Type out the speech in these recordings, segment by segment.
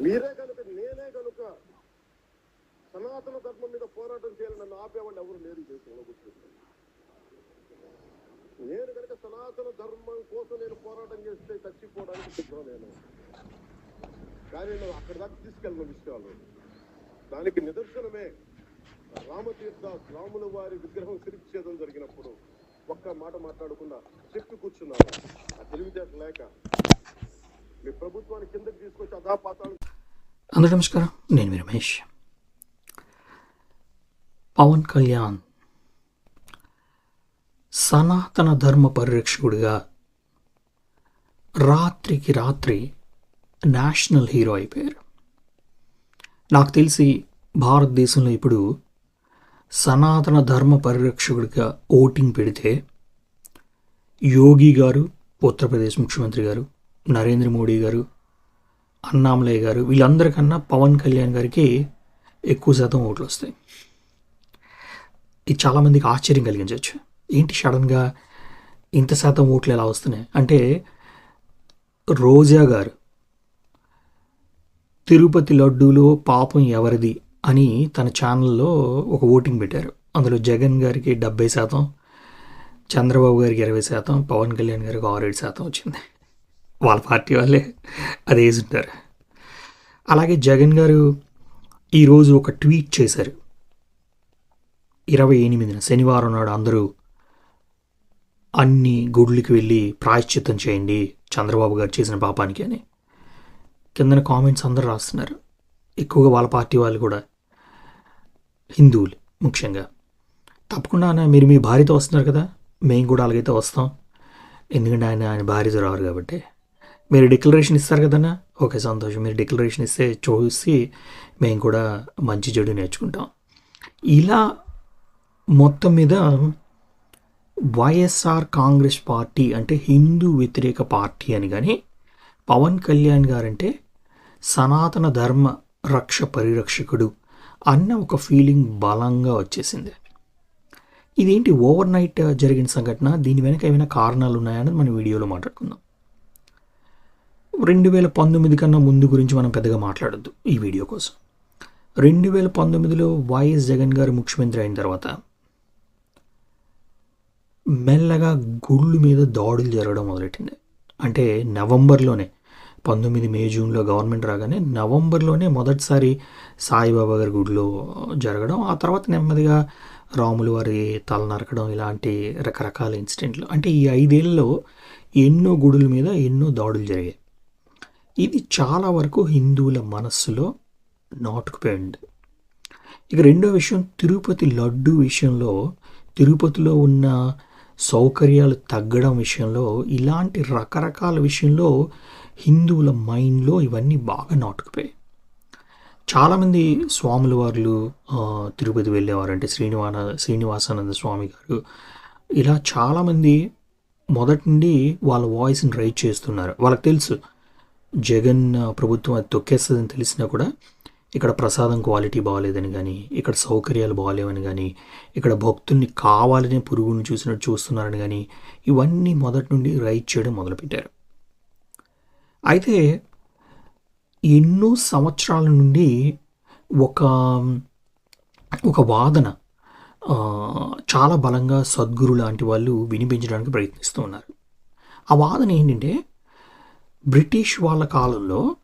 మీరే కనుక నేనే కనుక సనాతన ధర్మం మీద పోరాటం చేయాలని నన్ను ఆపేవాళ్ళు ఎవరు లేరు దేశంలో గుర్తుపెట్టుకోండి. నేను కనుక సనాతన ధర్మం కోసం నేను పోరాటం చేస్తే చచ్చిపోవడానికి సిద్ధం నేను. కానీ నేను అక్కడి దాకా తీసుకెళ్ళిన విషయాలు. దానికి నిదర్శనమే రామతీర్థ రాముల వారి విగ్రహం శిరిచ్ఛేదం జరిగినప్పుడు ఒక్క మాట మాట్లాడకుండా చెప్పి కూర్చున్నాను. ఆ తెలివితేట లేక మీ ప్రభుత్వాన్ని కిందకి తీసుకొచ్చి అధాపాతాలు అందరూ నమస్కారం. నేను మీ రమేష్. పవన్ కళ్యాణ్ సనాతన ధర్మ పరిరక్షకుడిగా రాత్రికి రాత్రి నేషనల్ హీరో అయిపోయారు. నాకు తెలిసి భారతదేశంలో ఇప్పుడు సనాతన ధర్మ పరిరక్షకుడిగా ఓటింగ్ పెడితే యోగి గారు ఉత్తరప్రదేశ్ ముఖ్యమంత్రి గారు నరేంద్ర మోడీ గారు అన్నామలయ్య గారు వీళ్ళందరికన్నా పవన్ కళ్యాణ్ గారికి ఎక్కువ శాతం ఓట్లు వస్తాయి. ఇది చాలామందికి ఆశ్చర్యం కలిగించవచ్చు. ఏంటి సడన్గా ఇంత శాతం ఓట్లు ఎలా వస్తున్నాయి? అంటే రోజా గారు తిరుపతి లడ్డూలో పాపం ఎవరిది అని తన ఛానల్లో ఒక ఓటింగ్ పెట్టారు. అందులో జగన్ గారికి డెబ్బై శాతం చంద్రబాబు గారికి ఇరవై శాతం పవన్ కళ్యాణ్ గారికి ఆరేడు శాతం వచ్చింది. వాళ్ళ పార్టీ వాళ్ళే అది వేసుంటారు. అలాగే జగన్ గారు ఈరోజు ఒక ట్వీట్ చేశారు. ఇరవై ఎనిమిదిన శనివారం నాడు అందరూ అన్ని గుడ్లకి వెళ్ళి ప్రాయశ్చిత్తం చేయండి చంద్రబాబు గారు చేసిన పాపానికి అని. కిందన కామెంట్స్ అందరూ రాస్తున్నారు. ఎక్కువగా వాళ్ళ పార్టీ వాళ్ళు కూడా హిందువులు ముఖ్యంగా. తప్పకుండా అన్న మీరు మీ భార్యతో వస్తున్నారు కదా మేము కూడా అలాగైతే వస్తాం. ఎందుకంటే ఆయన ఆయన భార్యతో రారు కాబట్టి. మీరు డిక్లరేషన్ ఇస్తారు కదన్నా? ఓకే సంతోషం. మీరు డిక్లరేషన్ ఇస్తే చూసి మేము కూడా మంచి చెడు నేర్చుకుంటాం. ఇలా మొత్తం మీద వైఎస్ఆర్ కాంగ్రెస్ పార్టీ అంటే హిందూ వ్యతిరేక పార్టీ అని కానీ పవన్ కళ్యాణ్ గారంటే సనాతన ధర్మ రక్ష పరిరక్షకుడు అన్న ఒక ఫీలింగ్ బలంగా వచ్చేసింది. ఇదేంటి ఓవర్ నైట్ జరిగిన సంఘటన? దీని వెనక ఏమైనా కారణాలు ఉన్నాయని మనం వీడియోలో మాట్లాడుకుందాం. రెండు వేల పంతొమ్మిది కన్నా ముందు గురించి మనం పెద్దగా మాట్లాడద్దు ఈ వీడియో కోసం. రెండు వేల పంతొమ్మిదిలో వైఎస్ జగన్ గారు ముఖ్యమంత్రి అయిన తర్వాత మెల్లగా గుళ్ళు మీద దాడులు జరగడం మొదలెట్టింది. అంటే నవంబర్లోనే పంతొమ్మిది మే జూన్లో గవర్నమెంట్ రాగానే నవంబర్లోనే మొదటిసారి సాయిబాబా గారి గుడిలో జరగడం ఆ తర్వాత నెమ్మదిగా రాములు వారి తల నరకడం ఇలాంటి రకరకాల ఇన్సిడెంట్లు. అంటే ఈ ఐదేళ్ళలో ఎన్నో గుడుల మీద ఎన్నో దాడులు జరిగాయి. ఇది చాలా వరకు హిందువుల మనస్సులో నాటుకుపోయింది. ఇక రెండో విషయం తిరుపతి లడ్డు విషయంలో తిరుపతిలో ఉన్న సౌకర్యాలు తగ్గడం విషయంలో ఇలాంటి రకరకాల విషయంలో హిందువుల మైండ్లో ఇవన్నీ బాగా నాటుకుపోయాయి. చాలామంది స్వాముల వార్లు తిరుపతి వెళ్ళేవారు అంటే శ్రీనివాన శ్రీనివాసానంద స్వామి గారు ఇలా చాలామంది మొదటి నుండి వాళ్ళ వాయిస్ని రైట్ చేస్తున్నారు. వాళ్ళకి తెలుసు జగన్ ప్రభుత్వం అది తొక్కేస్తుందని తెలిసినా కూడా ఇక్కడ ప్రసాదం క్వాలిటీ బాగాలేదని కానీ ఇక్కడ సౌకర్యాలు బాగాలేవని కానీ ఇక్కడ భక్తుల్ని కావాలనే పురుగుని చూసినట్టు చూస్తున్నారని కానీ ఇవన్నీ మొదటి నుండి రైట్ చేయడం మొదలుపెట్టారు. అయితే ఎన్నో సంవత్సరాల నుండి ఒక ఒక వాదన చాలా బలంగా సద్గురు లాంటి వాళ్ళు వినిపించడానికి ప్రయత్నిస్తూ ఉన్నారు. ఆ వాదన ఏంటంటే బ్రిటిష్ వాళ్ళ కాలంలో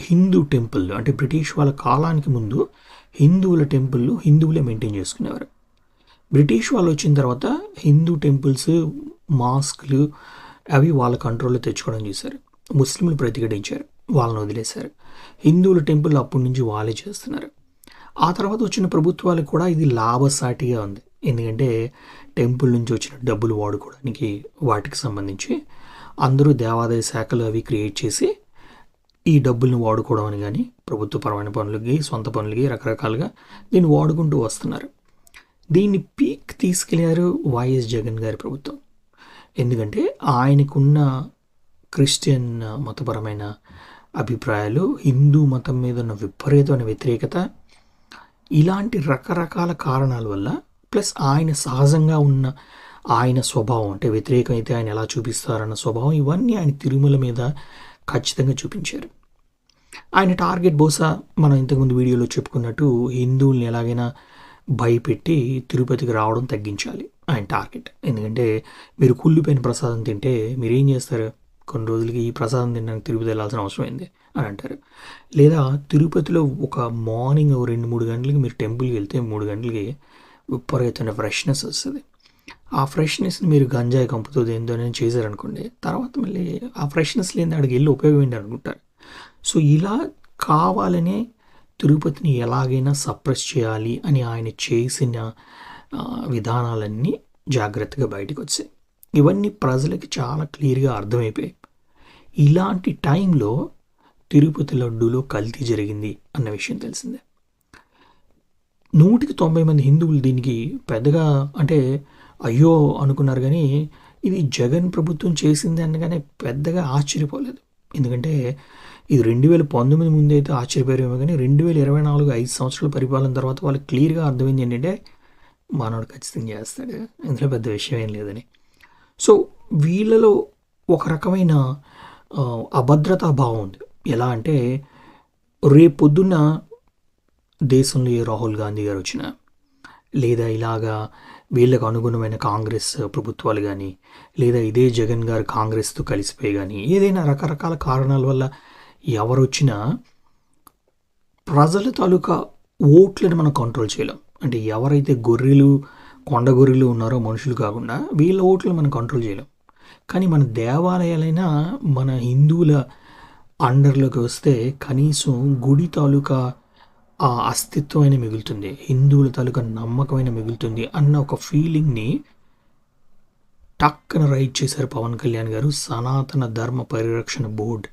హిందూ టెంపుల్ అంటే బ్రిటిష్ వాళ్ళ కాలానికి ముందు హిందువుల టెంపుల్ హిందువులే మెయింటైన్ చేసుకునేవారు. బ్రిటిష్ వాళ్ళు వచ్చిన తర్వాత హిందూ టెంపుల్స్ మాస్క్లు అవి వాళ్ళ కంట్రోల్లో తెచ్చుకోవడం చేశారు. ముస్లింలు ప్రతిఘటించారు వాళ్ళని వదిలేశారు. హిందువుల టెంపుల్ అప్పటి నుంచి వాళ్ళే చేస్తున్నారు. ఆ తర్వాత వచ్చిన ప్రభుత్వాలకు కూడా ఇది లాభసాటిగా ఉంది. ఎందుకంటే టెంపుల్ నుంచి వచ్చిన డబ్బులు వాడుకోవడానికి వాటికి సంబంధించి అందరూ దేవాదాయ శాఖలు అవి క్రియేట్ చేసి ఈ డబ్బుల్ని వాడుకోవడం అని కానీ ప్రభుత్వపరమైన పనులకి సొంత పనులకి రకరకాలుగా దీన్ని వాడుకుంటూ వస్తున్నారు. దీన్ని పీక్ తీసుకెళ్ళారు వైఎస్ జగన్ గారి ప్రభుత్వం. ఎందుకంటే ఆయనకున్న క్రిస్టియన్ మతపరమైన అభిప్రాయాలు హిందూ మతం మీద ఉన్న విపరీతమైన వ్యతిరేకత ఇలాంటి రకరకాల కారణాల వల్ల ప్లస్ ఆయన సహజంగా ఉన్న ఆయన స్వభావం అంటే వ్యతిరేకం అయితే ఆయన ఎలా చూపిస్తారన్న స్వభావం ఇవన్నీ ఆయన తిరుమల మీద ఖచ్చితంగా చూపించారు. ఆయన టార్గెట్ బహుశా మనం ఇంతకుముందు వీడియోలో చెప్పుకున్నట్టు హిందువుల్ని ఎలాగైనా భయపెట్టి తిరుపతికి రావడం తగ్గించాలి ఆయన టార్గెట్. ఎందుకంటే మీరు కుళ్ళిపోయిన ప్రసాదం తింటే మీరు ఏం చేస్తారు? కొన్ని రోజులకి ఈ ప్రసాదం తినడానికి తిరుపతి వెళ్ళాల్సిన అవసరం ఏంది? అని అంటారు. లేదా తిరుపతిలో ఒక మార్నింగ్ రెండు మూడు గంటలకి మీరు టెంపుల్కి వెళ్తే మూడు గంటలకి విపరీతమైన ఫ్రెష్నెస్ వస్తుంది. ఆ ఫ్రెష్నెస్ని మీరు గంజాయి కంపుతో దేంతో నేను చేశారనుకోండి తర్వాత మళ్ళీ ఆ ఫ్రెష్నెస్ లేని అక్కడికి వెళ్ళి ఉపయోగం ఏంటి అనుకుంటారు? సో ఇలా కావాలనే తిరుపతిని ఎలాగైనా సప్రెస్ చేయాలి అని ఆయన చేసిన విధానాలన్నీ జాగ్రత్తగా బయటకు వచ్చాయి. ఇవన్నీ ప్రజలకి చాలా క్లియర్గా అర్థమైపోయాయి. ఇలాంటి టైంలో తిరుపతి లడ్డూలో కల్తీ జరిగింది అన్న విషయం తెలిసిందే. నూటికి తొంభై మంది హిందువులు దీనికి పెద్దగా అంటే అయ్యో అనుకున్నారు కానీ ఇది జగన్ ప్రభుత్వం చేసింది అనగానే పెద్దగా ఆశ్చర్యపోలేదు. ఎందుకంటే ఇది రెండు వేల పంతొమ్మిది ముందు అయితే ఆశ్చర్యపోయారేమో కానీ రెండు వేల ఇరవై నాలుగు ఐదు సంవత్సరాల పరిపాలన తర్వాత వాళ్ళకి క్లియర్గా అర్థమైంది ఏంటంటే మానవుడు ఖచ్చితంగా చేస్తాడు. ఇందులో పెద్ద విషయం ఏం లేదని. సో వీళ్ళలో ఒక రకమైన అభద్రతా భావం ఉంది. ఎలా అంటే రేపు పొద్దున్న దేశంలో ఏ రాహుల్ గాంధీ గారు వచ్చిన లేదా ఇలాగా వీళ్ళకు అనుగుణమైన కాంగ్రెస్ ప్రభుత్వాలు కానీ లేదా ఇదే జగన్ గారు కాంగ్రెస్తో కలిసిపోయి కానీ ఏదైనా రకరకాల కారణాల వల్ల ఎవరు వచ్చినా ప్రజల తాలూకా ఓట్లను మనం కంట్రోల్ చేయలేం. అంటే ఎవరైతే గొర్రెలు కొండ గొర్రెలు ఉన్నారో మనుషులు కాకుండా వీళ్ళ ఓట్లను మనం కంట్రోల్ చేయలేం. కానీ మన దేవాలయాలైనా మన హిందువుల అండర్లోకి వస్తే కనీసం గుడి తాలూకా ఆ అస్తిత్వమైన మిగులుతుంది. హిందువుల తాలూకా నమ్మకమైన మిగులుతుంది అన్న ఒక ఫీలింగ్ని టక్కన రైట్ చేశారు పవన్ కళ్యాణ్ గారు సనాతన ధర్మ పరిరక్షణ బోర్డ్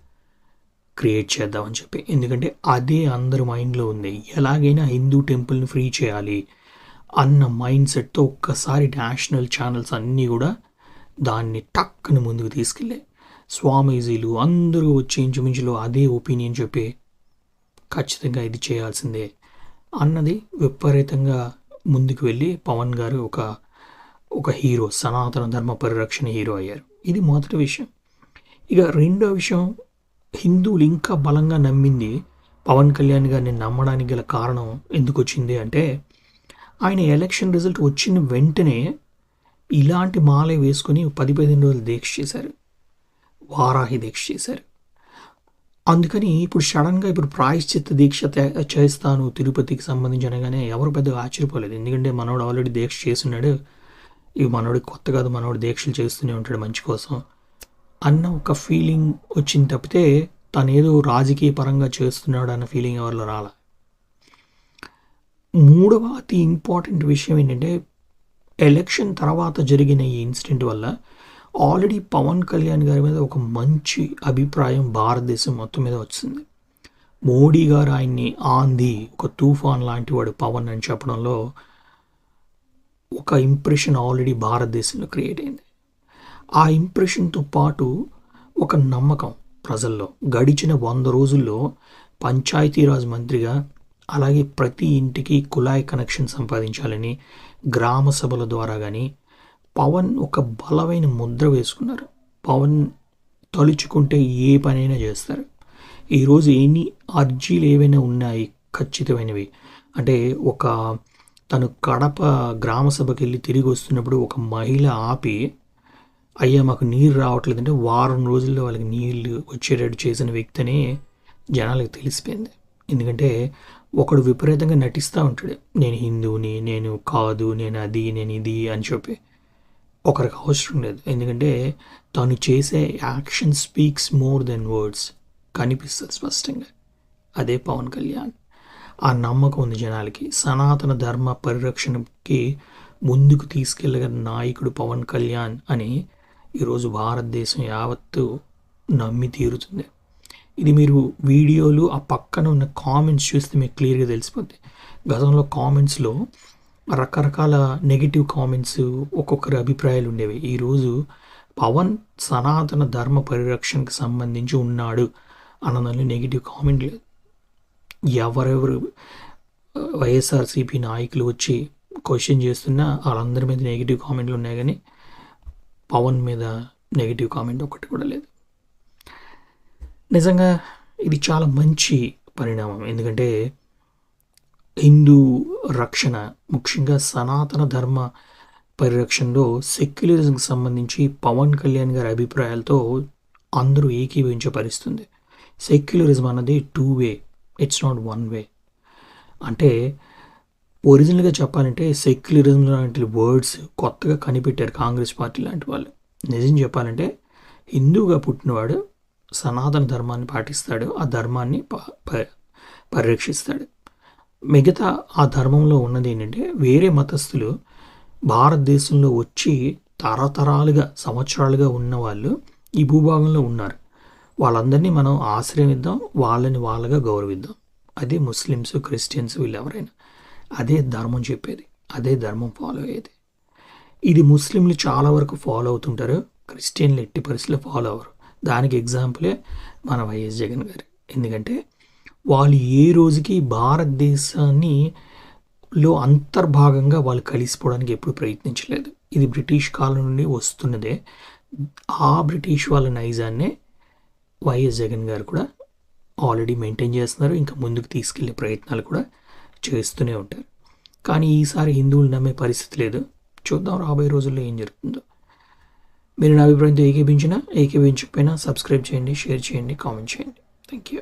క్రియేట్ చేద్దామని చెప్పి. ఎందుకంటే అదే అందరి మైండ్లో ఉంది. ఎలాగైనా హిందూ టెంపుల్ని ఫ్రీ చేయాలి అన్న మైండ్ సెట్తో ఒక్కసారి నేషనల్ ఛానల్స్ అన్నీ కూడా దాన్ని టక్కన ముందుకు తీసుకెళ్ళాయి స్వామీజీలు అందరూ వచ్చి ఇంచుమించులో అదే ఒపీనియన్ చెప్పి ఖచ్చితంగా ఇది చేయాల్సిందే అన్నది విపరీతంగా ముందుకు వెళ్ళి పవన్ గారు ఒక ఒక హీరో సనాతన ధర్మ పరిరక్షణ హీరో అయ్యారు. ఇది మొదటి విషయం. ఇక రెండో విషయం హిందువులు ఇంకా బలంగా నమ్మింది పవన్ కళ్యాణ్ గారిని నమ్మడానికి గల కారణం ఎందుకు వచ్చింది అంటే ఆయన ఎలక్షన్ రిజల్ట్ వచ్చిన వెంటనే ఇలాంటి మాలే వేసుకొని పది పదిహేను రోజులు దీక్ష చేశారు. వారాహి దీక్ష చేశారు. అందుకని ఇప్పుడు సడన్గా ఇప్పుడు ప్రాయశ్చిత్త దీక్ష చేస్తాను తిరుపతికి సంబంధించి అనగానే ఎవరు పెద్దగా ఆశ్చర్యపోలేదు. ఎందుకంటే మనోడు ఆల్రెడీ దీక్ష చేస్తున్నాడు. ఇవి మనోడికి కొత్త కాదు మనోడు దీక్షలు చేస్తూనే ఉంటాడు మంచి కోసం అన్న ఒక ఫీలింగ్ వచ్చింది తప్పితే తను ఏదో రాజకీయ పరంగా చేస్తున్నాడు అన్న ఫీలింగ్ ఎవరిలో రాల. మూడవ అతి ఇంపార్టెంట్ విషయం ఏంటంటే ఎలక్షన్ తర్వాత జరిగిన ఈ ఇన్సిడెంట్ వల్ల ఆల్రెడీ పవన్ కళ్యాణ్ గారి మీద ఒక మంచి అభిప్రాయం భారతదేశం మొత్తం మీద వచ్చింది. మోడీ గారు ఆయన్ని ఆంది ఒక తుఫాన్ లాంటి వాడు పవన్ అని చెప్పడంలో ఒక ఇంప్రెషన్ ఆల్రెడీ భారతదేశంలో క్రియేట్ అయింది. ఆ ఇంప్రెషన్తో పాటు ఒక నమ్మకం ప్రజల్లో. గడిచిన వంద రోజుల్లో పంచాయతీరాజ్ మంత్రిగా అలాగే ప్రతి ఇంటికి కుళాయి కనెక్షన్ సంపాదించాలని గ్రామ సభల ద్వారా కానీ పవన్ ఒక బలమైన ముద్ర వేసుకున్నారు. పవన్ తలుచుకుంటే ఏ పనైనా చేస్తారు. ఈరోజు ఎన్ని అర్జీలు ఏవైనా ఉన్నాయి? ఖచ్చితమైనవి. అంటే ఒక తను కడప గ్రామ సభకి వెళ్ళి తిరిగి వస్తున్నప్పుడు ఒక మహిళ ఆపి అయ్యా మాకు నీరు రావట్లేదంటే వారం రోజుల్లో వాళ్ళకి నీళ్ళు వచ్చేటట్టు చేసిన వ్యక్తినే జనాలకు తెలిసిపోయింది. ఎందుకంటే ఒకడు విపరీతంగా నటిస్తూ ఉంటాడు. నేను హిందువుని నేను కాదు నేను అది నేను ఇది అని చెప్పి. ఒకరికి అవసరం లేదు. ఎందుకంటే తను చేసే action speaks more than words. కనిపిస్తుంది స్పష్టంగా. అదే పవన్ కళ్యాణ్. ఆ నమ్మకం ఉంది జనాలకి. సనాతన ధర్మ పరిరక్షణకి ముందుకు తీసుకెళ్ళగల నాయకుడు పవన్ కళ్యాణ్ అని ఈరోజు భారతదేశం యావత్తు నమ్మి తీరుతుంది. ఇది మీరు వీడియోలు ఆ పక్కన ఉన్న కామెంట్స్ చూస్తే మీకు క్లియర్గా తెలిసిపోద్ది. గతంలో కామెంట్స్లో రకరకాల నెగిటివ్ కామెంట్స్ ఒక్కొక్కరి అభిప్రాయాలు ఉండేవి. ఈరోజు పవన్ సనాతన ధర్మ పరిరక్షణకు సంబంధించి ఉన్నాడు అన్నదాన్ని నెగిటివ్ కామెంట్ లేదు ఎవరెవరు వైఎస్ఆర్సీపీ నాయకులు వచ్చి క్వశ్చన్ చేస్తున్నా వాళ్ళందరి మీద నెగిటివ్ కామెంట్లు ఉన్నాయి కానీ పవన్ మీద నెగిటివ్ కామెంట్ ఒకటి కూడా లేదు. నిజంగా ఇది చాలా మంచి పరిణామం. ఎందుకంటే హిందూ రక్షణ ముఖ్యంగా సనాతన ధర్మ పరిరక్షణలో సెక్యులరిజంకి సంబంధించి పవన్ కళ్యాణ్ గారి అభిప్రాయాలతో అందరూ ఏకీభవించే పరిస్థితుంది సెక్యులరిజం అన్నది two way it's not one way అంటే ఒరిజినల్గా చెప్పాలంటే సెక్యులరిజం లాంటి వర్డ్స్ కొత్తగా కనిపెట్టారు కాంగ్రెస్ పార్టీ లాంటి వాళ్ళు. నిజం చెప్పాలంటే హిందూగా పుట్టినవాడు సనాతన ధర్మాన్ని పాటిస్తాడు ఆ ధర్మాన్ని ప- ప- పరిరక్షిస్తాడు. మిగతా ఆ ధర్మంలో ఉన్నది ఏంటంటే వేరే మతస్థులు భారతదేశంలో వచ్చి తరతరాలుగా సంవత్సరాలుగా ఉన్న వాళ్ళు ఈ భూభాగంలో ఉన్నారు. వాళ్ళందరినీ మనం ఆశ్రయిద్దాం వాళ్ళని వాళ్ళగా గౌరవిద్దాం. అదే ముస్లిమ్స్ క్రిస్టియన్స్ వీళ్ళు ఎవరైనా అదే ధర్మం చెప్పేది అదే ధర్మం ఫాలో అయ్యేది. ఇది ముస్లింలు చాలా వరకు ఫాలో అవుతుంటారు క్రిస్టియన్లు ఎట్టి పరిస్థితులు ఫాలో అవ్వరు. దానికి ఎగ్జాంపులే మన వైఎస్ జగన్ గారు. ఎందుకంటే వాళ్ళు ఏ రోజుకి భారతదేశాన్ని లో అంతర్భాగంగా వాళ్ళు కలిసిపోవడానికి ఎప్పుడు ప్రయత్నించలేదు. ఇది బ్రిటిష్ కాలం నుండి వస్తున్నదే. ఆ బ్రిటిష్ వాళ్ళ నైజాన్నే వైఎస్ జగన్ గారు కూడా ఆల్రెడీ మెయింటైన్ చేస్తున్నారు. ఇంకా ముందుకు తీసుకెళ్ళే ప్రయత్నాలు కూడా చేస్తూనే ఉంటారు. కానీ ఈసారి హిందువులు నమ్మే పరిస్థితి లేదు. చూద్దాం రాబోయే రోజుల్లో ఏం జరుగుతుందో. మీరు నా అభిప్రాయంతో ఏకీభించినా ఏకీభించకపోయినా సబ్స్క్రైబ్ చేయండి షేర్ చేయండి కామెంట్ చేయండి. Thank you